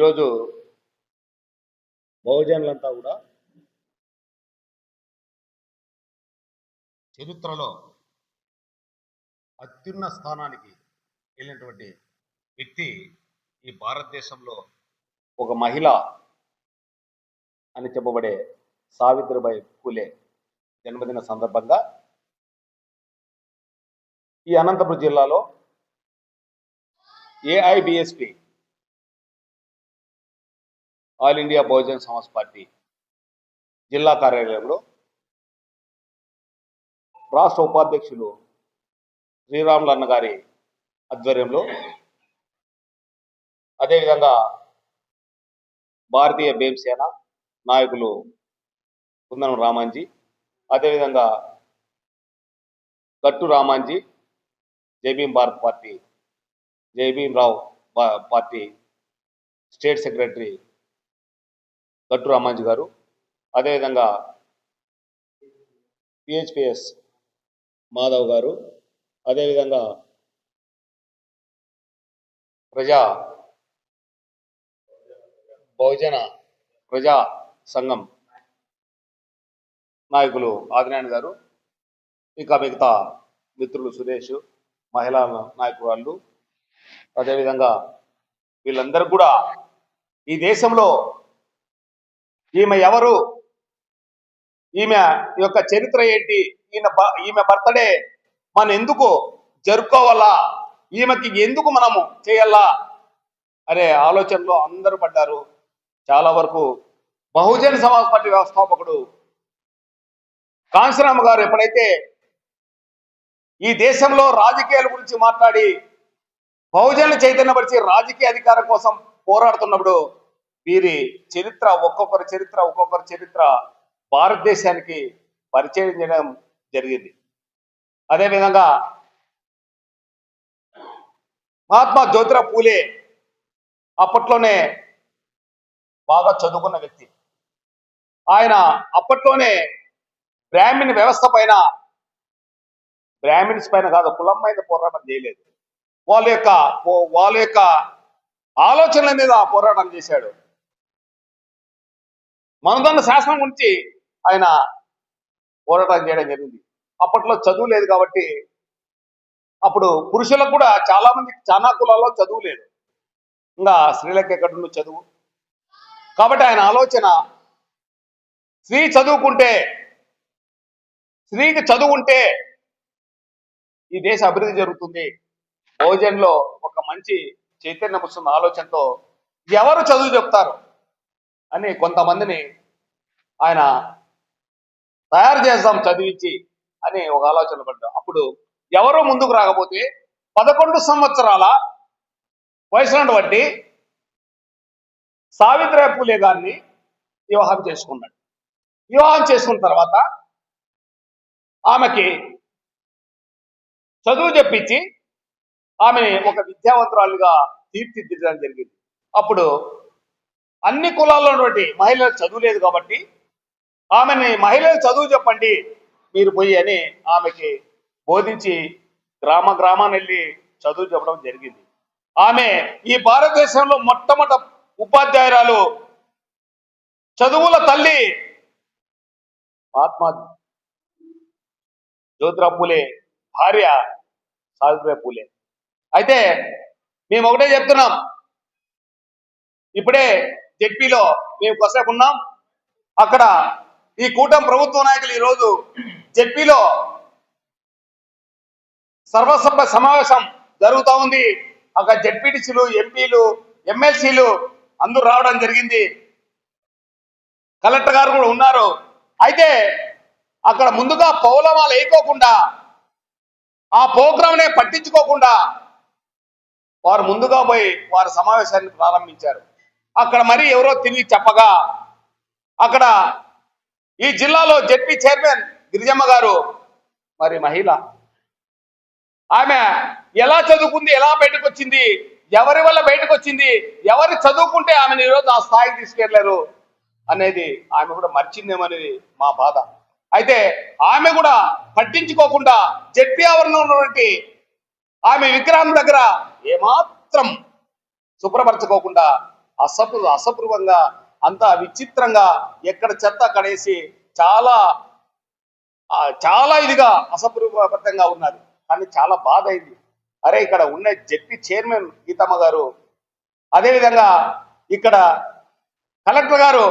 ఈరోజు బహుజనులంతా కూడా చరిత్రలో అత్యున్న స్థానానికి వెళ్ళినటువంటి వ్యక్తి ఈ భారతదేశంలో ఒక మహిళ అని చెప్పబడే సావిత్రిబాయి పూలే జన్మదిన సందర్భంగా ఈ అనంతపురం జిల్లాలో AIBSP all India Bahujan Samaj party జిల్లా కార్యాలయంలో రాష్ట్ర ఉపాధ్యక్షులు శ్రీరాములు అన్న గారి ఆధ్వర్యంలో అదేవిధంగా భారతీయ భీమసేన నాయకులు కుందనం రామాంజీ అదేవిధంగా Gattu Ramanji Jai Bhim Bharat party Jai Bhim Rao party state secretary Gattu Ramaji garu అదేవిధంగా పిహెచ్పిఎస్ మాధవ్ గారు అదేవిధంగా ప్రజా బహుజన ప్రజా సంఘం నాయకులు ఆదినారాయణ గారు ఇంకా మిగతా మిత్రులు సురేష్ మహిళా నాయకురాళ్ళు అదేవిధంగా వీళ్ళందరూ కూడా ఈ దేశంలో ఈమె ఎవరు? ఈమె యొక్క చరిత్ర ఏంటి? ఈయన ఈమె బర్త్డే మనం ఎందుకు జరుపుకోవాలా? ఈమెకి ఎందుకు మనము చేయాలా? అనే ఆలోచనలో అందరూ పడ్డారు. చాలా వరకు బహుజన సమాజ్ పార్టీ వ్యవస్థాపకుడు కాంశరామ గారు ఎప్పుడైతే ఈ దేశంలో రాజకీయాల గురించి మాట్లాడి బహుజనులు చైతన్యపరిచి రాజకీయ అధికారం కోసం పోరాడుతున్నప్పుడు వీరి చరిత్ర ఒక్కొక్కరి చరిత్ర ఒక్కొక్కరి చరిత్ర భారతదేశానికి పరిచయం చేయడం జరిగింది. అదేవిధంగా మహాత్మా జ్యోతిరావు పూలే అప్పట్లోనే బాగా చదువుకున్న వ్యక్తి. ఆయన అప్పట్లోనే బ్రాహ్మణ వ్యవస్థ పైన బ్రాహ్మిన్స్ పైన కాదు కులం మీద పోరాటం చేయలేదు. వాళ్ళ యొక్క ఓ- వాళ్ళ యొక్క ఆలోచనల మీద పోరాటం చేశాడు. మనదన్న శాసనం గురించి ఆయన పోరాటం చేయడం జరిగింది. అప్పట్లో చదువు లేదు కాబట్టి అప్పుడు పురుషులకు కూడా చాలా మంది చాలా కులాల్లో చదువు లేదు. ఇంకా స్త్రీలకు ఎక్కడ చదువు. కాబట్టి ఆయన ఆలోచన స్త్రీ చదువుకుంటే స్త్రీకి చదువు ఉంటే ఈ దేశ అభివృద్ధి జరుగుతుంది. భోజనంలో ఒక మంచి చైతన్యం వస్తున్న ఆలోచనతో ఎవరు చదువు చెప్తారు? అని కొంతమందిని ఆయన తయారు చేద్దాం చదివించి అని ఒక ఆలోచన పడ్డాం అప్పుడు ఎవరో ముందుకు రాకపోతే పదకొండు సంవత్సరాల వయసులను బట్టి సావిత్రిబాయి పూలే గారిని వివాహం చేసుకున్నాడు. వివాహం చేసుకున్న తర్వాత ఆమెకి చదువు చెప్పించి ఆమెని ఒక విద్యావంతురాలుగా తీర్చిదిద్దడం జరిగింది. అప్పుడు అన్ని కులాల్లో ఉన్నటువంటి మహిళలకు చదువు లేదు కాబట్టి ఆమెని మహిళలు చదువు చెప్పండి మీరు పోయి అని ఆమెకి బోధించి గ్రామ గ్రామాన్ని వెళ్ళి చదువు చెప్పడం జరిగింది. ఆమె ఈ భారతదేశంలో మొట్టమొదట ఉపాధ్యాయురాలు చదువుల తల్లి మహాత్మా జ్యోతిరావు పూలే భార్య సావిత్రిబాయి పూలే. అయితే మేము ఒకటే చెప్తున్నాం. ఇప్పుడే జెడ్పీలో మేము కొసేపు ఉన్నాం. అక్కడ ఈ కూటమి ప్రభుత్వ నాయకులు ఈరోజు జెడ్పీలో సర్వసభ సమావేశం జరుగుతూ ఉంది. అక్కడ జెడ్పీటీసీలు ఎంపీలు ఎమ్మెల్సీలు అందరూ రావడం జరిగింది. కలెక్టర్ గారు కూడా ఉన్నారు. అయితే అక్కడ ముందుగా పౌలమాలు వేయకోకుండా ఆ ప్రోగ్రామ్నే పట్టించుకోకుండా వారు ముందుగా పోయి వారి సమావేశాన్ని ప్రారంభించారు. అక్కడ మరి ఎవరో తిరిగి చెప్పగా అక్కడ ఈ జిల్లాలో జడ్పీ చైర్మన్ గిరిజమ్మ గారు మరి మహిళ ఆమె ఎలా చదువుకుంది ఎలా బయటకు వచ్చింది ఎవరి వల్ల బయటకు వచ్చింది ఎవరు చదువుకుంటే ఆమెను ఈరోజు ఆ స్థాయికి తీసుకెళ్ళారు అనేది ఆమె కూడా మర్చిందేమనేది మా బాధ. అయితే ఆమె కూడా పట్టించుకోకుండా జడ్పీ ఆవరణలో ఉన్నటువంటి ఆమె విగ్రహం దగ్గర ఏమాత్రం శుభ్రపరచుకోకుండా అసపు అసపూర్వంగా అంత విచిత్రంగా ఎక్కడ చెత్త కడేసి చాలా చాలా ఇదిగా అసపూర్వకంగా ఉన్నది కానీ చాలా బాధ అయింది. అరే ఇక్కడ ఉన్న జడ్పీ చైర్మన్ గీతమ్మ గారు అదేవిధంగా ఇక్కడ కలెక్టర్ గారు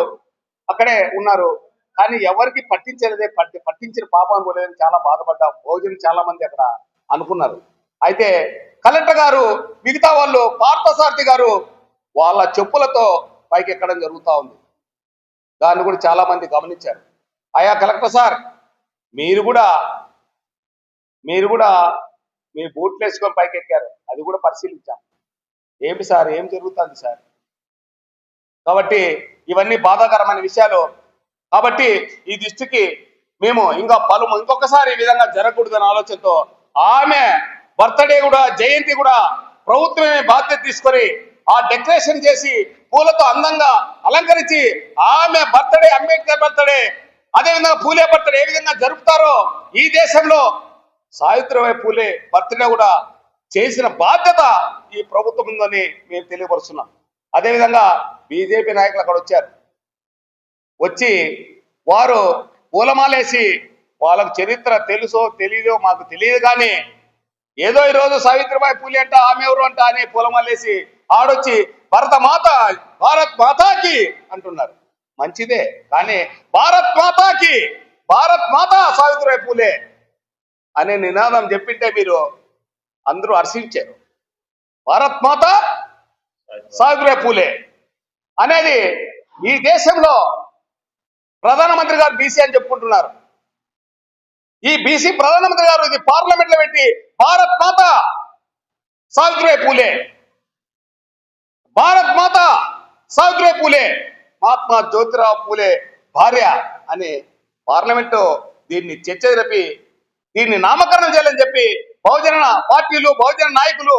అక్కడే ఉన్నారు. కానీ ఎవరికి పట్టించలేదే పట్టి పట్టించిన పాపం పోలేదని చాలా బాధపడ్డాం. భోజనం చాలా మంది అక్కడ అనుకున్నారు. అయితే కలెక్టర్ గారు మిగతా వాళ్ళు పార్థసారథి గారు వాళ్ళ చెప్పులతో పైకి ఎక్కడం జరుగుతూ ఉంది. దాన్ని కూడా చాలా మంది గమనించారు. అయా కలెక్టర్ సార్ మీరు కూడా మీరు కూడా మీ బూట్లు వేసుకొని పైకి ఎక్కారు. అది కూడా పరిశీలించాం. ఏమి సార్ ఏం జరుగుతుంది సార్? కాబట్టి ఇవన్నీ బాధాకరమైన విషయాలు. కాబట్టి ఈ దృష్టికి మేము ఇంకా పలు ఇంకొకసారి ఈ విధంగా జరగకూడదనే ఆలోచనతో ఆమె బర్త్డే కూడా జయంతి కూడా ప్రభుత్వమే బాధ్యత తీసుకొని ఆ డెకరేషన్ చేసి పూలతో అందంగా అలంకరించి ఆమె బర్త్డే అంబేద్కర్ బర్త్డే అదేవిధంగా పూలే బర్త్డే ఏ విధంగా జరుపుతారో ఈ దేశంలో సావిత్రిబాయి పూలే బర్త్డే కూడా చేసిన బాధ్యత ఈ ప్రభుత్వం ఉందని మేము తెలియపరుస్తున్నాం. అదేవిధంగా బీజేపీ నాయకులు అక్కడ వచ్చారు. వచ్చి వారు పూలమాలేసి వాళ్ళకు చరిత్ర తెలుసో తెలీదో మాకు తెలియదు కానీ ఏదో ఈ రోజు సావిత్రిబాయి పూలే అంట ఆమె ఎవరు అంట అని పూలమాలేసి ఆడొచ్చి భరత మాత భారత్ మాతాకి అంటున్నారు. మంచిదే కానీ భారత్ మాతాకి భారత్ మాత సావిత్రిబాయి పూలే అనే నినాదం చెప్పింటే మీరు అందరూ హర్షించారు. భారత్ మాత సావిత్రిబాయి పూలే అనేది ఈ దేశంలో ప్రధానమంత్రి గారు బీసీ అని చెప్పుకుంటున్నారు. ఈ బీసీ ప్రధానమంత్రి గారు ఇది పార్లమెంట్లో పెట్టి భారత్ మాత సావిత్రిబాయి పూలే భారత్ మాత సావిత్రి పూలే మహాత్మా జ్యోతిరావు పూలే భార్య అని పార్లమెంటు దీన్ని చర్చ జరిపి దీన్ని నామకరణం చేయాలని చెప్పి బహుజన పార్టీలు బహుజన నాయకులు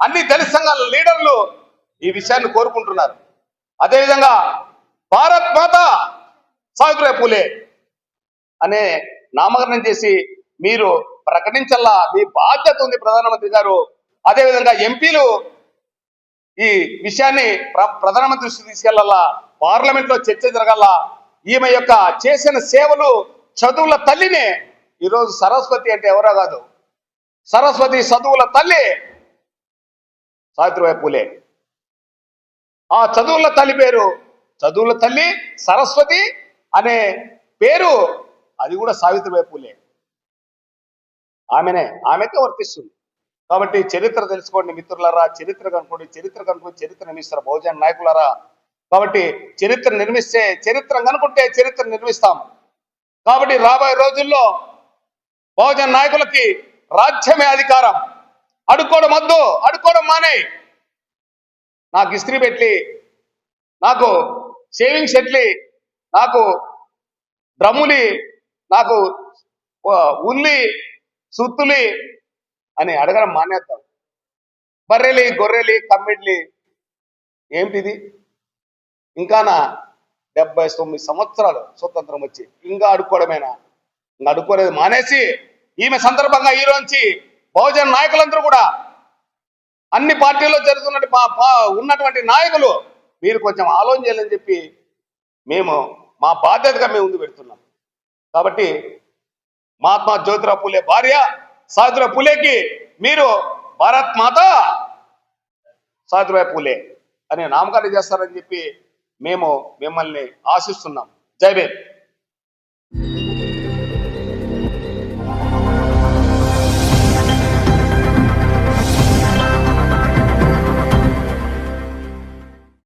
అన్ని దళిత సంఘాల లీడర్లు ఈ విషయాన్ని కోరుకుంటున్నారు. అదేవిధంగా భారత్ మాత సావిత్రిబాయి పూలే అనే నామకరణం చేసి మీరు ప్రకటించల్లా మీ బాధ్యత ఉంది ప్రధానమంత్రి గారు. అదేవిధంగా ఎంపీలు ఈ విషయాన్ని ప్ర- ప్రధానమంత్రి దృష్టి తీసుకెళ్ళాలా పార్లమెంట్లో చర్చ జరగాల? ఈమె యొక్క చేసిన సేవలు చదువుల తల్లినే ఈరోజు సరస్వతి అంటే ఎవరో కాదు సరస్వతి చదువుల తల్లి సావిత్రిబాయి పూలే. ఆ చదువుల తల్లి పేరు చదువుల తల్లి సరస్వతి అనే పేరు అది కూడా సావిత్రిబాయి పూలే. ఆమెనే ఆమెకే వర్తిస్తుంది. కాబట్టి చరిత్ర తెలుసుకోండి మిత్రులారా చరిత్ర కనుకోండి చరిత్ర కనుక్కొని చరిత్ర నిర్మిస్తారు బహుజన నాయకులారా. కాబట్టి చరిత్ర నిర్మిస్తే చరిత్ర కనుకుంటే చరిత్ర నిర్మిస్తాం. కాబట్టి రాబోయే రోజుల్లో బహుజన నాయకులకి రాజ్యమే అధికారం. అడుక్కోవడం వద్దు అడుక్కోవడం మానే. నాకు ఇస్త్రీ పెట్టి నాకు షేవింగ్ సెట్లి నాకు డ్రమ్ములి నాకు ఉల్లి సుత్తులి అని అడగడం మానేద్దాం. బర్రెలి గొర్రెలి కమ్మిడ్లి. ఏంటిది? ఇంకానా డెబ్బై తొమ్మిది సంవత్సరాలు స్వతంత్రం వచ్చి ఇంకా అడుక్కోవడమేనా ఇంకా అడుక్కోలేదు మానేసి ఈమె సందర్భంగా ఈ రోజు బహుజన నాయకులందరూ కూడా అన్ని పార్టీల్లో జరుగుతున్నట్టు ఉన్నటువంటి నాయకులు మీరు కొంచెం ఆలోచన చేయాలని చెప్పి మేము మా బాధ్యతగా మేము ముందు పెడుతున్నాం. కాబట్టి మహాత్మా జ్యోతిరావు పూలే భార్య సావిత్రిబాయి పూలేకి మీరు భారత్ మాత సావిత్రిబాయి పూలే అనే నామకరణం చేస్తారని చెప్పి మేము మిమ్మల్ని ఆశిస్తున్నాం. జై భీమ్.